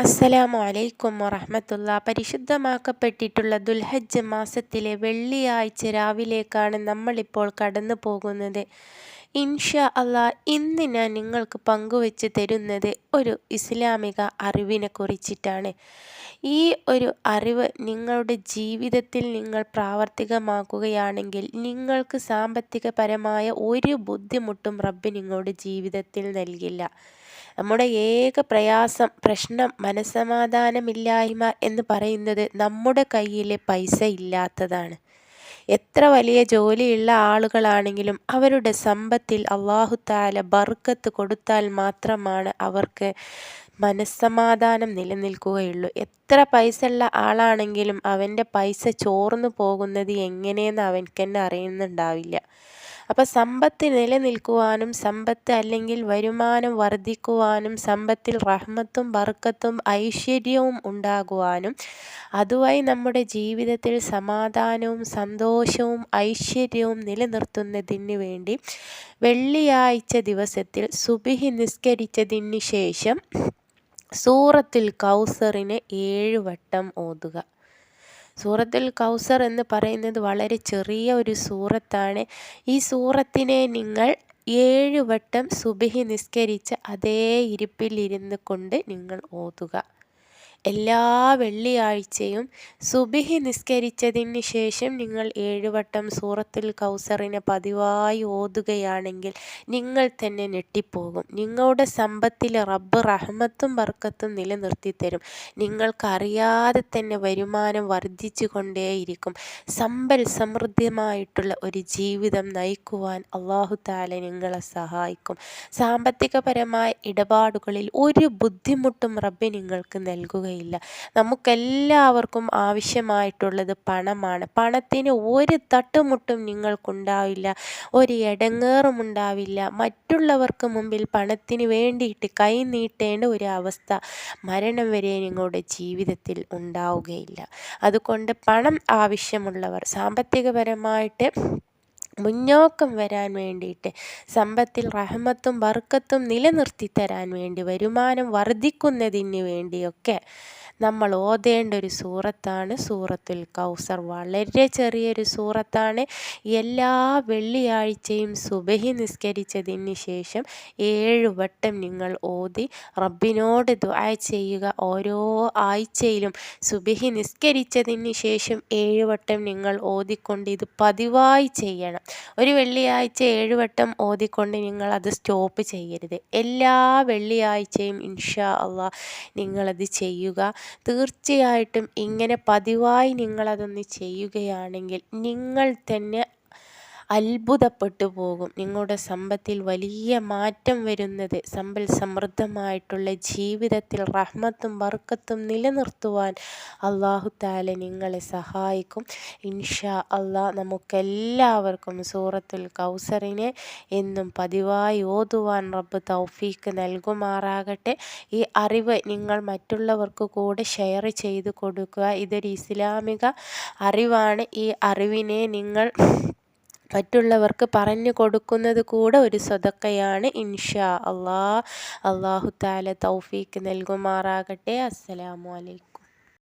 അസ്സലാമു അലൈക്കും വറഹമത്തുള്ള. പരിശുദ്ധമാക്കപ്പെട്ടിട്ടുള്ള ദുൽഹജ്ജ് മാസത്തിലെ വെള്ളിയാഴ്ച രാവിലേക്കാണ് നമ്മളിപ്പോൾ കടന്നു പോകുന്നത്. ഇൻഷാ അള്ളാ ഇന്ന് ഞാൻ നിങ്ങൾക്ക് പങ്കുവെച്ച് തരുന്നത് ഒരു ഇസ്ലാമിക അറിവിനെ കുറിച്ചിട്ടാണ്. ഈ ഒരു അറിവ് നിങ്ങളുടെ ജീവിതത്തിൽ നിങ്ങൾ പ്രാവർത്തികമാക്കുകയാണെങ്കിൽ നിങ്ങൾക്ക് സാമ്പത്തികപരമായ ഒരു ബുദ്ധിമുട്ടും റബ്ബ് നിങ്ങളുടെ ജീവിതത്തിൽ നൽകില്ല. നമ്മുടെ ഏക പ്രയാസം പ്രശ്നം മനസ്സമാധാനമില്ലായ്മ എന്ന് പറയുന്നത് നമ്മുടെ കയ്യിൽ പൈസ ഇല്ലാത്തതാണ്. എത്ര വലിയ ജോലിയുള്ള ആളുകളാണെങ്കിലും അവരുടെ സമ്പത്തിൽ അള്ളാഹുത്താല ബർക്കത്ത് കൊടുത്താൽ മാത്രമാണ് അവർക്ക് മനസ്സമാധാനം നിലനിൽക്കുകയുള്ളൂ. എത്ര പൈസ ഉള്ള ആളാണെങ്കിലും അവന്റെ പൈസ ചോർന്നു പോകുന്നത് എങ്ങനെയെന്ന് അവൻക്ക് തന്നെ അറിയുന്നുണ്ടാവില്ല. അപ്പോൾ സമ്പത്ത് നിലനിൽക്കുവാനും സമ്പത്ത് അല്ലെങ്കിൽ വരുമാനം വർദ്ധിക്കുവാനും സമ്പത്തിൽ റഹ്മത്തും ബർക്കത്തും ഐശ്വര്യവും ഉണ്ടാകുവാനും അതുവഴി നമ്മുടെ ജീവിതത്തിൽ സമാധാനവും സന്തോഷവും ഐശ്വര്യവും നിലനിർത്തുന്നതിന് വേണ്ടി വെള്ളിയാഴ്ച ദിവസത്തിൽ സുബിഹി നിസ്കരിച്ചതിന് ശേഷം സൂറത്തിൽ കൗസറിന് ഏഴ് വട്ടം ഓതുക. സൂറത്തുൽ കൗസർ എന്ന് പറയുന്നത് വളരെ ചെറിയ ഒരു സൂറത്താണ്. ഈ സൂറത്തിനെ നിങ്ങൾ ഏഴ് വട്ടം സുബഹി നിസ്കരിച്ച് അതേ ഇരിപ്പിലിരുന്ന് കൊണ്ട് നിങ്ങൾ ഓതുക. എല്ലാ വെള്ളിയാഴ്ചയും സുബിഹി നിസ്കരിച്ചതിന് ശേഷം നിങ്ങൾ ഏഴുവട്ടം സൂറത്തുൽ കൗസറിനെ പതിവായി ഓതുകയാണെങ്കിൽ നിങ്ങൾ തന്നെ ഞെട്ടിപ്പോകും. നിങ്ങളുടെ സമ്പത്തിൽ റബ്ബ് റഹ്മത്തും ബർക്കത്തും നിലനിർത്തി തരും നിങ്ങൾക്കറിയാതെ തന്നെ വരുമാനം വർദ്ധിച്ചു കൊണ്ടേയിരിക്കും സമ്പൽ സമൃദ്ധമായിട്ടുള്ള ഒരു ജീവിതം നയിക്കുവാൻ അള്ളാഹു താല നിങ്ങളെ സഹായിക്കും. സാമ്പത്തികപരമായ ഇടപാടുകളിൽ ഒരു ബുദ്ധിമുട്ടും റബ്ബ് നിങ്ങൾക്ക് നൽകുകയില്ല. കഴിയില്ല നമുക്കെല്ലാവർക്കും ആവശ്യമായിട്ടുള്ളത് പണമാണ്. പണത്തിന് ഒരു തട്ടുമുട്ടും നിങ്ങൾക്കുണ്ടാവില്ല. ഒരു ഇടങ്ങേറും ഉണ്ടാവില്ല മറ്റുള്ളവർക്ക് മുമ്പിൽ പണത്തിന് വേണ്ടിയിട്ട് കൈ നീട്ടേണ്ട ഒരു അവസ്ഥ മരണം വരെ നിങ്ങളുടെ ജീവിതത്തിൽ ഉണ്ടാവുകയില്ല. അതുകൊണ്ട് പണം ആവശ്യമുള്ളവർ സാമ്പത്തികപരമായിട്ട് മുന്നോക്കം വരാൻ വേണ്ടിയിട്ട് സമ്പത്തിൽ റഹമത്തും ബർക്കത്തും നിലനിർത്തി തരാൻ വേണ്ടി വരുമാനം വർദ്ധിക്കുന്നതിന് വേണ്ടിയൊക്കെ നമ്മൾ ഓതേണ്ട ഒരു സൂറത്താണ് സൂറത്തുൽ കൗസർ. വളരെ ചെറിയൊരു സൂറത്താണ്. എല്ലാ വെള്ളിയാഴ്ചയും സുബഹി നിസ്കരിച്ചതിന് ശേഷം ഏഴ് വട്ടം നിങ്ങൾ ഓതി റബ്ബിനോട് ദുആ ചെയ്യുക. ഓരോ ആഴ്ചയിലും സുബഹി നിസ്കരിച്ചതിന് ശേഷം ഏഴ് വട്ടം നിങ്ങൾ ഓതിക്കൊണ്ട് ഇത് പതിവായി ചെയ്യണം. ഒരു വെള്ളിയാഴ്ച ഏഴുവട്ടം ഓതിക്കൊണ്ട് അത് സ്റ്റോപ്പ് ചെയ്യരുത്. എല്ലാ വെള്ളിയാഴ്ചയും ഇൻഷാ അല്ല നിങ്ങളത് ചെയ്യുക. തീർച്ചയായിട്ടും ഇങ്ങനെ പതിവായി നിങ്ങളതൊന്ന് ചെയ്യുകയാണെങ്കിൽ നിങ്ങൾ തന്നെ അത്ഭുതപ്പെട്ടു പോകും. നിങ്ങളുടെ സമ്പത്തിൽ വലിയ മാറ്റം വരുന്നത് സമ്പൽ സമൃദ്ധമായിട്ടുള്ള ജീവിതത്തിൽ റഹ്മത്തും വർക്കത്തും നിലനിർത്തുവാൻ അള്ളാഹു താല നിങ്ങളെ സഹായിക്കും. ഇൻഷാ അള്ളാഹ് നമുക്കെല്ലാവർക്കും സൂറത്തുൽ കൗസറിനെ എന്നും പതിവായി ഓതുവാൻ റബ്ബ് തൗഫീക്ക് നൽകുമാറാകട്ടെ. ഈ അറിവ് നിങ്ങൾ മറ്റുള്ളവർക്ക് കൂടെ ഷെയർ ചെയ്ത് കൊടുക്കുക. ഇതൊരു ഇസ്ലാമിക അറിവാണ്. ഈ അറിവിനെ നിങ്ങൾ മറ്റുള്ളവർക്ക് പറഞ്ഞു കൊടുക്കുന്നത് കൂടെ ഒരു സ്വതക്കയാണ് ഇൻഷാ അള്ളാ അള്ളാഹു താല തൗഫീക്ക് നൽകുമാറാകട്ടെ. അസ്സലാമു അലൈക്കും.